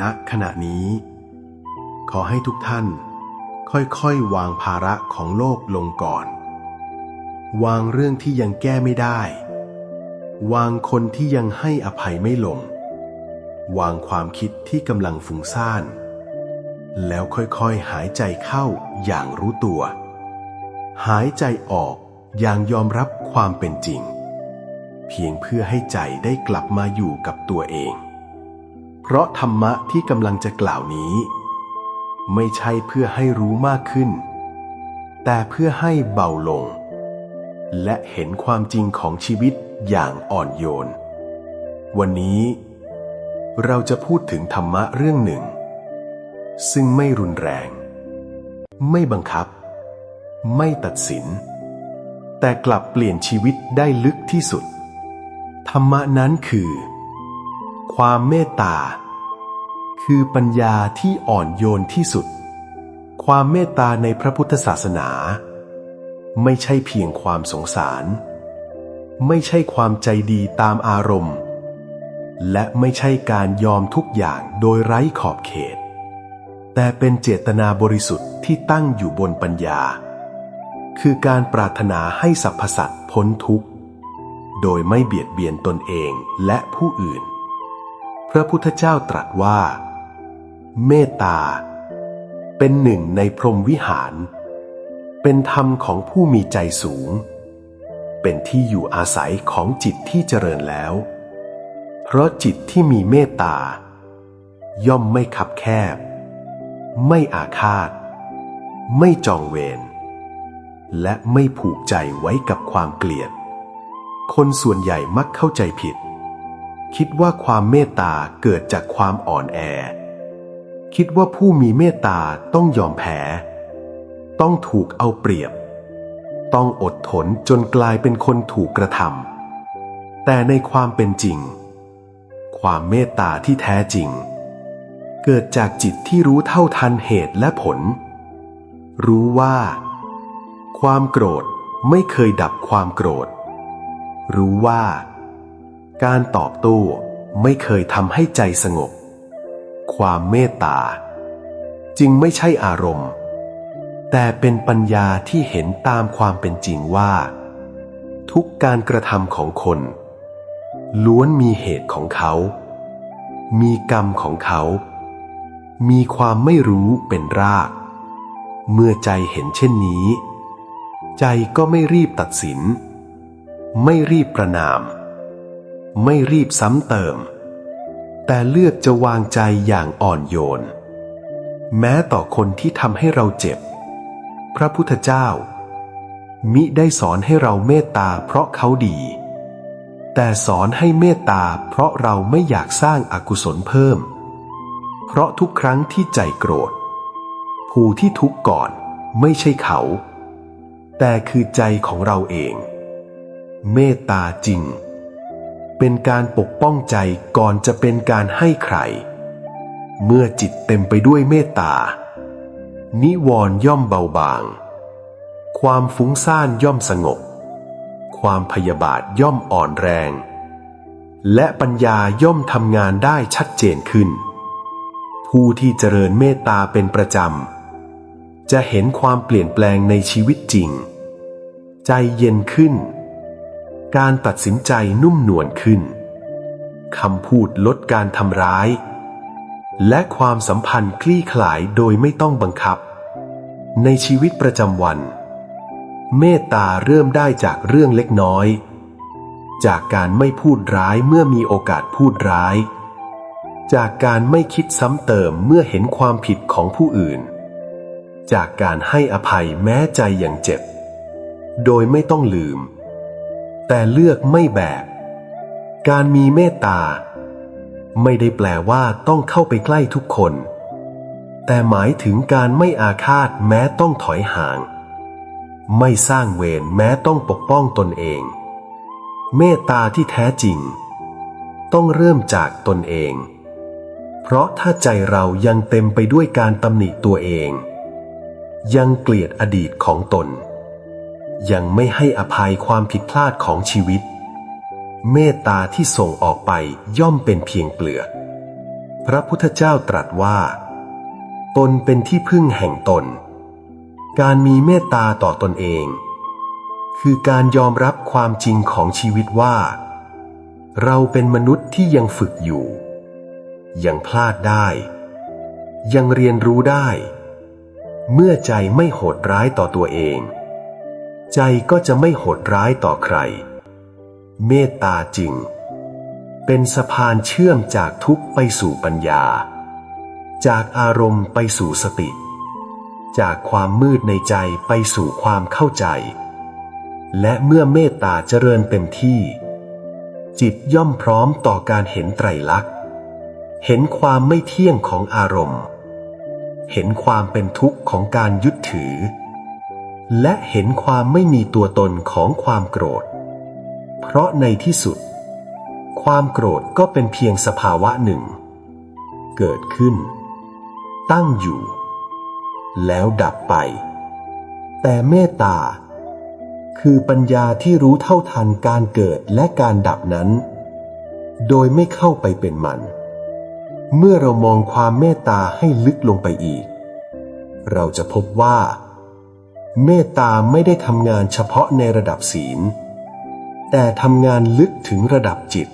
ณขณะนี้ ขอให้ทุกท่าน ค่อยๆ วางภาระของโลกลงก่อน วางเรื่องที่ยังแก้ไม่ได้ วางคนที่ยังให้อภัยไม่ลง วางความคิดที่กำลังฟุ้งซ่าน แล้วค่อยๆ หายใจเข้าอย่างรู้ตัว หายใจออกอย่างยอมรับความเป็นจริง เพียงเพื่อให้ใจได้กลับมาอยู่กับตัวเอง เพราะธรรมะที่กำลังจะกล่าวนี้ ไม่ใช่เพื่อให้รู้มากขึ้น แต่เพื่อให้เบาลง และเห็นความจริงของชีวิตอย่างอ่อนโยน วันนี้ เราจะพูดถึงธรรมะเรื่องหนึ่ง ซึ่งไม่รุนแรง ไม่บังคับ ไม่ตัดสิน แต่กลับเปลี่ยนชีวิตได้ลึกที่สุด ธรรมะนั้นคือ ความเมตตา คือปัญญาที่อ่อนโยนที่สุด ความเมตตาในพระพุทธศาสนา ไม่ใช่เพียงความสงสาร ไม่ใช่ความใจดีตามอารมณ์ และไม่ใช่การยอมทุกอย่างโดยไร้ขอบเขต แต่เป็นเจตนาบริสุทธิ์ที่ตั้งอยู่บนปัญญา คือการปรารถนาให้สรรพสัตว์พ้นทุกข์โดยไม่เบียดเบียนตนเองและผู้อื่น ระพุทธเจ้าตรัสว่า เมตตา เป็นหนึ่งในพรหมวิหาร เป็นธรรมของผู้มีใจสูง เป็นที่อยู่อาศัยของจิตที่เจริญแล้ว เพราะจิตที่มีเมตตา ย่อมไม่ขับแคบ ไม่อาฆาต ไม่จองเวรและไม่ผูกใจไว้กับความเกลียด คนส่วนใหญ่มักเข้าใจผิด คิดว่าความเมตตาเกิดจากความอ่อนแอ คิดว่าผู้มีเมตตาต้องยอมแพ้ ต้องถูกเอาเปรียบ ต้องอดทนจนกลายเป็นคนถูกกระทำแต่ในความเป็นจริง ความเมตตาที่แท้จริง เกิดจากจิตที่รู้เท่าทันเหตุและผล รู้ว่า ความโกรธไม่เคยดับความโกรธ รู้ว่า การตอบโต้ไม่เคยทำให้ใจสงบ ความเมตตา จึงไม่ใช่อารมณ์ แต่เป็นปัญญาที่เห็นตามความเป็นจริงว่า ทุกการกระทำของคน ล้วนมีเหตุของเขา มีกรรมของเขา มีความไม่รู้เป็นราก เมื่อใจเห็นเช่นนี้ ใจก็ไม่รีบตัดสิน ไม่รีบประนาม ไม่รีบซ้ำเติม แต่เลือกจะวางใจอย่างอ่อนโยน แม้ต่อคนที่ทำให้เราเจ็บ พระพุทธเจ้า มิได้สอนให้เราเมตตาเพราะเขาดี แต่สอนให้เมตตาเพราะเราไม่อยากสร้างอากุศลเพิ่ม เพราะทุกครั้งที่ใจโกรธ ผู้ที่ทุกข์ก่อนไม่ใช่เขา แต่คือใจของเราเอง เมตตาจริง เป็นการปกป้องใจก่อนจะเป็นการให้ใคร เมื่อจิตเต็มไปด้วยเมตตา นิวรณ์ย่อมเบาบาง ความฟุ้งซ่านย่อมสงบ ความพยาบาทย่อมอ่อนแรง และปัญญาย่อมทำงานได้ชัดเจนขึ้น ผู้ที่เจริญเมตตาเป็นประจำ จะเห็นความเปลี่ยนแปลงในชีวิตจริง ใจเย็นขึ้น การตัดสินใจนุ่มนวลขึ้นคำพูดลดการทำร้าย และความสัมพันธ์คลี่คลายโดยไม่ต้องบังคับ ในชีวิตประจำวัน เมตตาเริ่มได้จากเรื่องเล็กน้อย จากการไม่พูดร้ายเมื่อมีโอกาสพูดร้าย จากการไม่คิดซ้ำเติมเมื่อเห็นความผิดของผู้อื่น จากการให้อภัยแม้ใจอย่างเจ็บ โดยไม่ต้องลืม แต่เลือกไม่แบกการมีเมตตา ไม่ได้แปลว่าต้องเข้าไปใกล้ทุกคน แต่หมายถึงการไม่อาฆาตแม้ต้องถอยห่าง ไม่สร้างเวรแม้ต้องปกป้องตนเอง เมตตาที่แท้จริง ต้องเริ่มจากตนเอง เพราะถ้าใจเรายังเต็มไปด้วยการตำหนิตัวเอง ยังเกลียดอดีตของตน ยังไม่ให้อภัยความผิดพลาดของชีวิต เมตตาที่ส่งออกไปย่อมเป็นเพียงเปลือก พระพุทธเจ้าตรัสว่า ตนเป็นที่พึ่งแห่งตน การมีเมตตาต่อตนเอง คือการยอมรับความจริงของชีวิตว่า เราเป็นมนุษย์ที่ยังฝึกอยู่ ยังพลาดได้ ยังเรียนรู้ได้ เมื่อใจไม่โหดร้ายต่อตัวเอง ใจก็จะไม่โหดร้ายต่อใคร เมตตาจริง เป็นสะพานเชื่อมจากทุกข์ไปสู่ปัญญา จากอารมณ์ไปสู่สติ จากความมืดในใจไปสู่ความเข้าใจ และเมื่อเมตตาเจริญเต็มที่ จิตย่อมพร้อมต่อการเห็นไตรลักษณ์ เห็นความไม่เที่ยงของอารมณ์ เห็นความเป็นทุกข์ของการยึดถือ และเห็นความไม่มีตัวตนของความโกรธ เพราะในที่สุด ความโกรธก็เป็นเพียงสภาวะหนึ่ง เกิดขึ้น ตั้งอยู่ แล้วดับไป แต่เมตตา คือปัญญาที่รู้เท่าทันการเกิดและการดับนั้น โดยไม่เข้าไปเป็นมัน เมื่อเรามองความเมตตาให้ลึกลงไปอีก เราจะพบว่า เมตตาไม่ได้ทำงานเฉพาะในระดับศีล แต่ทำงานลึกถึงระดับจิต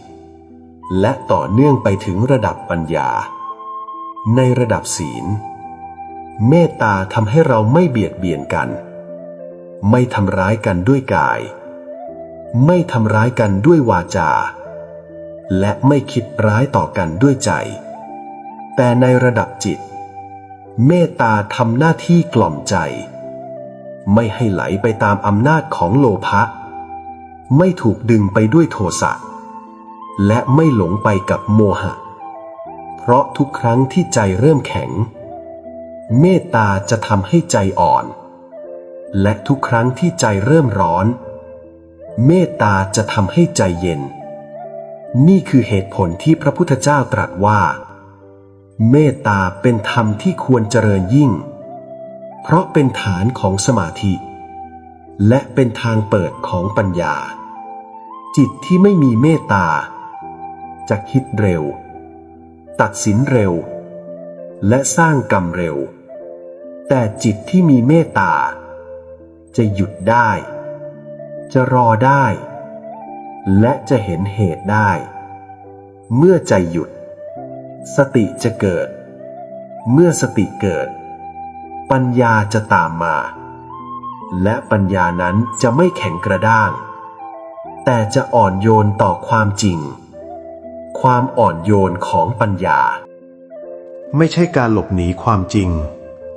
และต่อเนื่องไปถึงระดับปัญญา ในระดับศีล เมตตาทำให้เราไม่เบียดเบียนกัน ไม่ทำร้ายกันด้วยกาย ไม่ทำร้ายกันด้วยวาจา และไม่คิดร้ายต่อกันด้วยใจ แต่ในระดับจิต เมตตาทำหน้าที่กล่อมใจ ไม่ให้ไหลไปตามอำนาจของโลภะ ไม่ถูกดึงไปด้วยโทสะ และไม่หลงไปกับโมหะ เพราะทุกครั้งที่ใจเริ่มแข็ง เมตตาจะทำให้ใจอ่อน และทุกครั้งที่ใจเริ่มร้อน เมตตาจะทำให้ใจเย็น นี่คือเหตุผลที่พระพุทธเจ้าตรัสว่า เมตตาเป็นธรรมที่ควรเจริญยิ่ง เพราะเป็นฐานของสมาธิ และเป็นทางเปิดของปัญญา จิตที่ไม่มีเมตตา จะคิดเร็ว ตัดสินเร็ว และสร้างกรรมเร็ว แต่จิตที่มีเมตตา จะหยุดได้ จะรอได้ และจะเห็นเหตุได้ เมื่อใจหยุด สติจะเกิด เมื่อสติเกิด ปัญญาจะตามมา และปัญญานั้นจะไม่แข็งกระด้าง แต่จะอ่อนโยนต่อความจริง ความอ่อนโยนของปัญญา ไม่ใช่การหลบหนีความจริง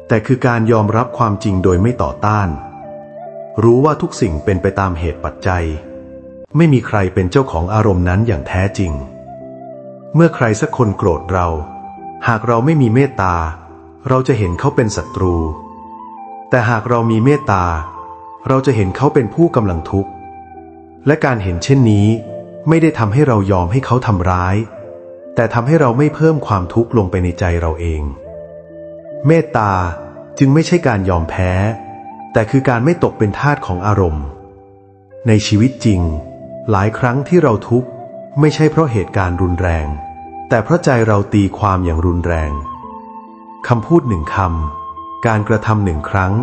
แต่คือการยอมรับความจริงโดยไม่ต่อต้าน รู้ว่าทุกสิ่งเป็นไปตามเหตุปัจจัย ไม่มีใครเป็นเจ้าของอารมณ์นั้นอย่างแท้จริง เมื่อใครสักคนโกรธเรา หากเราไม่มีเมตตา เราจะเห็นเขาเป็นศัตรู แต่หากเรามีเมตตา เราจะเห็นเขาเป็นผู้กำลังทุกข์ และการเห็นเช่นนี้ ไม่ได้ทำให้เรายอมให้เขาทำร้าย แต่ทำให้เราไม่เพิ่มความทุกข์ลงไปในใจเราเอง เมตตาจึงไม่ใช่การยอมแพ้ แต่คือการไม่ตกเป็นทาสของอารมณ์ ในชีวิตจริง หลายครั้งที่เราทุกข์ไม่ใช่เพราะเหตุการณ์รุนแรง แต่เพราะใจเราตีความอย่างรุนแรง คำพูดหนึ่งคำ การกระทำหนึ่งครั้ง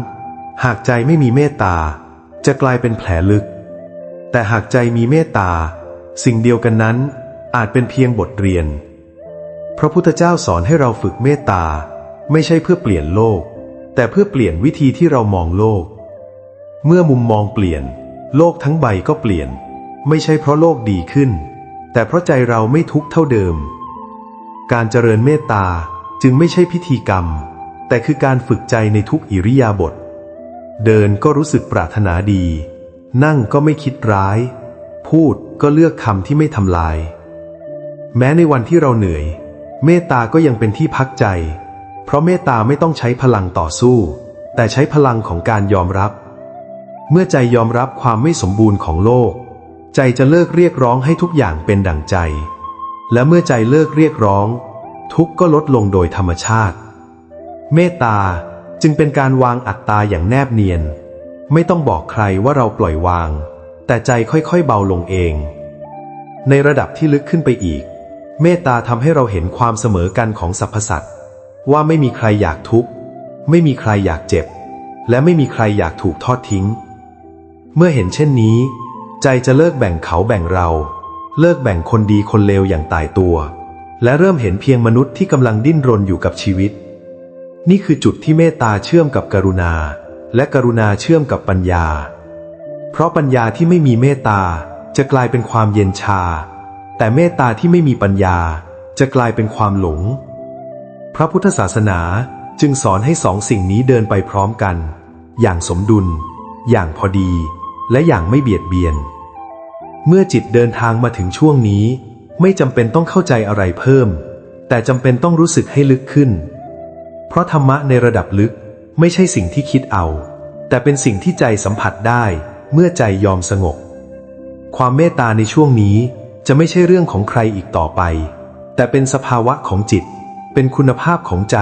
หากใจไม่มีเมตตา จะกลายเป็นแผลลึก แต่หากใจมีเมตตา สิ่งเดียวกันนั้นอาจเป็นเพียงบทเรียน พระพุทธเจ้าสอนให้เราฝึกเมตตา ไม่ใช่เพื่อเปลี่ยนโลก แต่เพื่อเปลี่ยนวิธีที่เรามองโลก เมื่อมุมมองเปลี่ยน โลกทั้งใบก็เปลี่ยน ไม่ใช่เพราะโลกดีขึ้น แต่เพราะใจเราไม่ทุกข์เท่าเดิม การเจริญเมตตา จึงไม่ใช่พิธีกรรม แต่คือการฝึกใจในทุกอิริยาบถเดินก็รู้สึกปรารถนาดี นั่งก็ไม่คิดร้าย พูดก็เลือกคำที่ไม่ทำลาย แม้ในวันที่เราเหนื่อย เมตตาก็ยังเป็นที่พักใจ เพราะเมตตาไม่ต้องใช้พลังต่อสู้ แต่ใช้พลังของการยอมรับ เมื่อใจยอมรับความไม่สมบูรณ์ของโลก ใจจะเลิกเรียกร้องให้ทุกอย่างเป็นดั่งใจ และเมื่อใจเลิกเรียกร้อง ทุกข์ก็ลดลงโดยธรรมชาติ เมตตาจึงเป็นการวางอัตตาอย่างแนบเนียน ไม่ต้องบอกใครว่าเราปล่อยวาง แต่ใจค่อยๆเบาลงเอง ในระดับที่ลึกขึ้นไปอีก เมตตาทำให้เราเห็นความเสมอกันของสรรพสัตว์ว่าไม่มีใครอยากทุกข์ ไม่มีใครอยากเจ็บ และไม่มีใครอยากถูกทอดทิ้ง เมื่อเห็นเช่นนี้ ใจจะเลิกแบ่งเขาแบ่งเรา เลิกแบ่งคนดีคนเลวอย่างตายตัว และเริ่มเห็นเพียงมนุษย์ที่กำลังดิ้นรนอยู่กับชีวิต นี่คือจุดที่เมตตาเชื่อมกับกรุณา และกรุณาเชื่อมกับปัญญา เพราะปัญญาที่ไม่มีเมตตาจะกลายเป็นความเย็นชา แต่เมตตาที่ไม่มีปัญญาจะกลายเป็นความหลง พระพุทธศาสนาจึงสอนให้สองสิ่งนี้เดินไปพร้อมกัน อย่างสมดุล อย่างพอดี และอย่างไม่เบียดเบียน เมื่อจิตเดินทางมาถึงช่วงนี้ ไม่จำเป็นต้องเข้าใจอะไรเพิ่ม แต่จำเป็นต้องรู้สึกให้ลึกขึ้น เพราะธรรมะในระดับลึกไม่ใช่สิ่งที่คิดเอา แต่เป็นสิ่งที่ใจสัมผัสได้เมื่อใจยอมสงบ ความเมตตาในช่วงนี้จะไม่ใช่เรื่องของใครอีกต่อไป แต่เป็นสภาวะของจิต เป็นคุณภาพของใจ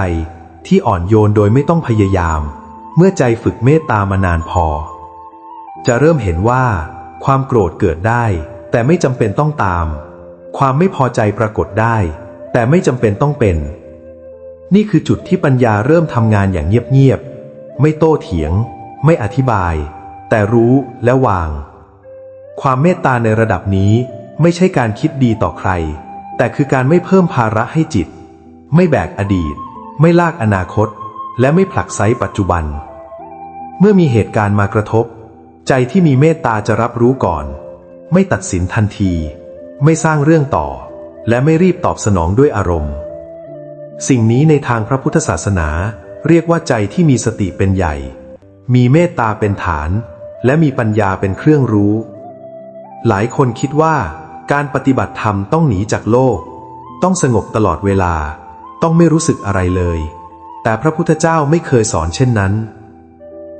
ที่อ่อนโยนโดยไม่ต้องพยายาม เมื่อใจฝึกเมตตามานานพอ จะเริ่มเห็นว่า ความโกรธเกิดได้ แต่ไม่จำเป็นต้องตาม ความไม่พอใจปรากฏได้ แต่ไม่จำเป็นต้องเป็น นี่คือจุดที่ปัญญาเริ่มทำงานอย่างเงียบๆ ไม่โต้เถียง ไม่อธิบาย แต่รู้และวาง ความเมตตาในระดับนี้ไม่ใช่การคิดดีต่อใคร แต่คือการไม่เพิ่มภาระให้จิต ไม่แบกอดีต ไม่ลากอนาคต และไม่ผลักไสปัจจุบัน เมื่อมีเหตุการณ์มากระทบ ใจที่มีเมตตาจะรับรู้ก่อน ไม่ตัดสินทันที ไม่สร้างเรื่องต่อ และไม่รีบตอบสนองด้วยอารมณ์ สิ่งนี้ในทางพระพุทธศาสนา เรียกว่าใจที่มีสติเป็นใหญ่ มีเมตตาเป็นฐาน และมีปัญญาเป็นเครื่องรู้ หลายคนคิดว่า การปฏิบัติธรรมต้องหนีจากโลก ต้องสงบตลอดเวลา ต้องไม่รู้สึกอะไรเลย แต่พระพุทธเจ้าไม่เคยสอนเช่นนั้น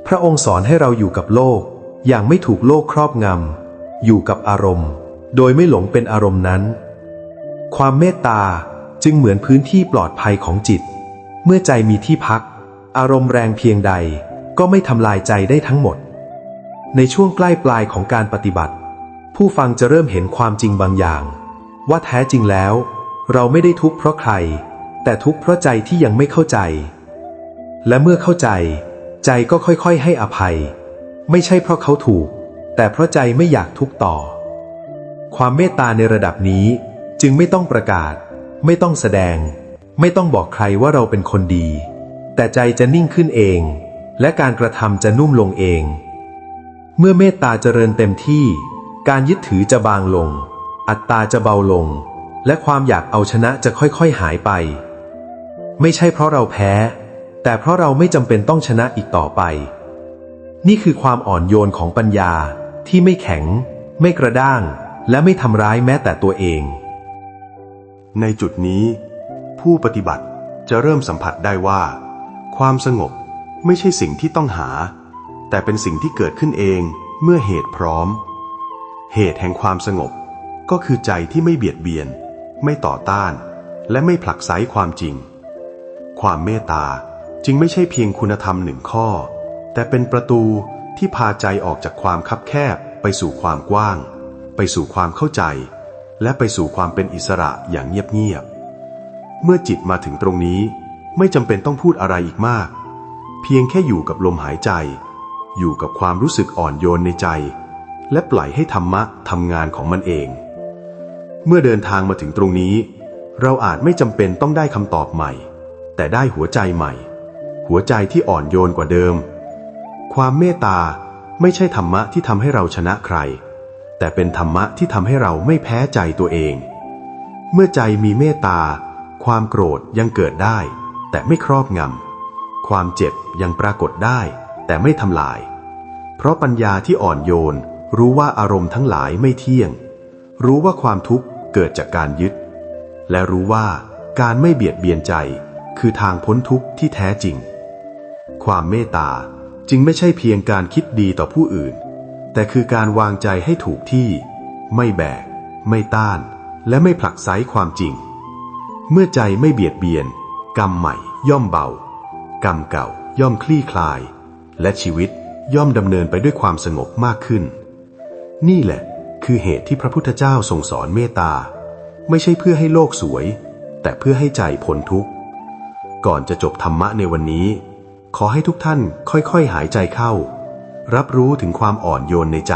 พระองค์สอนให้เราอยู่กับโลกอย่างไม่ถูกโลกครอบงำอยู่กับอารมณ์ โดยไม่หลงเป็นอารมณ์นั้น ความเมตตาจึงเหมือนพื้นที่ปลอดภัยของจิต เมื่อใจมีที่พัก อารมณ์แรงเพียงใดก็ไม่ทำลายใจได้ทั้งหมด ในช่วงใกล้ปลายของการปฏิบัติ ผู้ฟังจะเริ่มเห็นความจริงบางอย่าง ว่าแท้จริงแล้ว เราไม่ได้ทุกข์เพราะใคร แต่ทุกข์เพราะใจที่ยังไม่เข้าใจ และเมื่อเข้าใจ ใจก็ค่อยๆ ให้อภัย ไม่ใช่เพราะเขาถูก แต่เพราะใจไม่อยากทุกข์ต่อ ความเมตตาในระดับนี้จึงไม่ต้องประกาศ ไม่ต้องแสดง ไม่ต้องบอกใครว่าเราเป็นคนดี แต่ใจจะนิ่งขึ้นเอง และการกระทำจะนุ่มลงเอง เมื่อเมตตาเจริญเต็มที่ การยึดถือจะบางลง อัตตาจะเบาลง และความอยากเอาชนะจะค่อยๆหายไป ไม่ใช่เพราะเราแพ้ แต่เพราะเราไม่จำเป็นต้องชนะอีกต่อไป นี่คือความอ่อนโยนของปัญญาที่ไม่แข็ง ไม่กระด้าง และไม่ทำร้ายแม้แต่ตัวเอง ในจุดนี้ ผู้ปฏิบัติจะเริ่มสัมผัสได้ว่า ความสงบไม่ใช่สิ่งที่ต้องหา แต่เป็นสิ่งที่เกิดขึ้นเองเมื่อเหตุพร้อม เหตุแห่งความสงบก็คือใจที่ไม่เบียดเบียน ไม่ต่อต้าน และไม่ผลักไสความจริง ความเมตตาจึงไม่ใช่เพียงคุณธรรมหนึ่งข้อ แต่เป็นประตูที่พาใจออกจากความคับแคบไปสู่ความกว้าง ไปสู่ความเข้าใจ และไปสู่ความเป็นอิสระอย่างเงียบๆ เมื่อจิตมาถึงตรงนี้ไม่จำเป็นต้องพูดอะไรอีกมาก เพียงแค่อยู่กับลมหายใจ อยู่กับความรู้สึกอ่อนโยนในใจ และปล่อยให้ธรรมะทำงานของมันเอง เมื่อเดินทางมาถึงตรงนี้ เราอาจไม่จำเป็นต้องได้คำตอบใหม่ แต่ได้หัวใจใหม่ หัวใจที่อ่อนโยนกว่าเดิม ความเมตตาไม่ใช่ธรรมะที่ทำให้เราชนะใคร แต่เป็นธรรมะที่ทำให้เราไม่แพ้ใจตัวเอง เมื่อใจมีเมตตา ความโกรธยังเกิดได้ แต่ไม่ครอบงำ ความเจ็บยังปรากฏได้ แต่ไม่ทำลาย เพราะปัญญาที่อ่อนโยน รู้ว่าอารมณ์ทั้งหลายไม่เที่ยง รู้ว่าความทุกข์เกิดจากการยึด และรู้ว่าการไม่เบียดเบียนใจ คือทางพ้นทุกข์ที่แท้จริง ความเมตตาจึงไม่ใช่เพียงการคิดดีต่อผู้อื่น แต่คือการวางใจให้ถูกที่ ไม่แบก ไม่ต้าน และไม่ผลักไสความจริง เมื่อใจไม่เบียดเบียน กรรมใหม่ย่อมเบา กรรมเก่าย่อมคลี่คลาย และชีวิตย่อมดำเนินไปด้วยความสงบมากขึ้น นี่แหละคือเหตุที่พระพุทธเจ้าทรงสอนเมตตา ไม่ใช่เพื่อให้โลกสวย แต่เพื่อให้ใจพ้นทุกข์ ก่อนจะจบธรรมะในวันนี้ ขอให้ทุกท่านค่อยๆ หายใจเข้า รับรู้ถึงความอ่อนโยนในใจ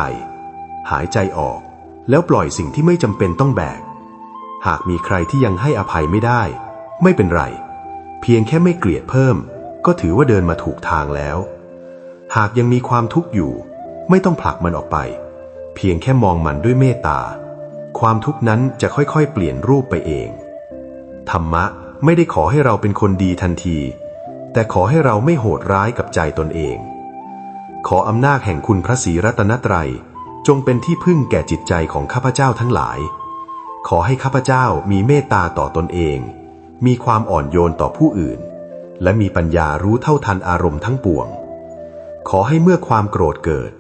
หายใจออก แล้วปล่อยสิ่งที่ไม่จำเป็นต้องแบก หากมีใครที่ยังให้อภัยไม่ได้ ไม่เป็นไร เพียงแค่ไม่เกลียดเพิ่ม ก็ถือว่าเดินมาถูกทางแล้ว หากยังมีความทุกข์อยู่ ไม่ต้องผลักมันออกไป เพียงแค่มองมันด้วยเมตตา ความทุกข์นั้นจะค่อยๆ เปลี่ยนรูปไปเอง ธรรมะไม่ได้ขอให้เราเป็นคนดีทันที แต่ขอให้เราไม่โหดร้ายกับใจตนเอง ขออำนาจแห่งคุณพระศรีรัตนตรัย จงเป็นที่พึ่งแก่จิตใจของข้าพเจ้าทั้งหลาย ขอให้ข้าพเจ้ามีเมตตาต่อตนเอง มีความอ่อนโยนต่อผู้อื่น และมีปัญญารู้เท่าทันอารมณ์ทั้งปวง ขอให้เมื่อความโกรธเกิด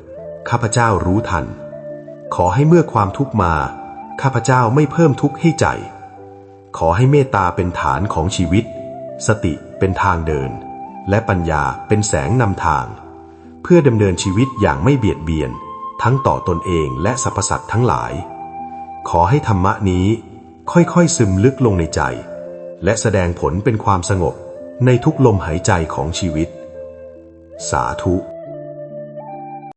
ข้าพเจ้ารู้ทัน ขอให้เมื่อความทุกข์มา ข้าพเจ้าไม่เพิ่มทุกข์ให้ใจ ขอให้เมตตาเป็นฐานของชีวิต สติเป็นทางเดิน และปัญญาเป็นแสงนำทาง เพื่อดำเนินชีวิตอย่างไม่เบียดเบียน ทั้งต่อตนเองและสรรพสัตว์ทั้งหลาย ขอให้ธรรมะนี้ค่อยๆซึมลึกลงในใจ และแสดงผลเป็นความสงบในทุกลมหายใจของชีวิต สาธุ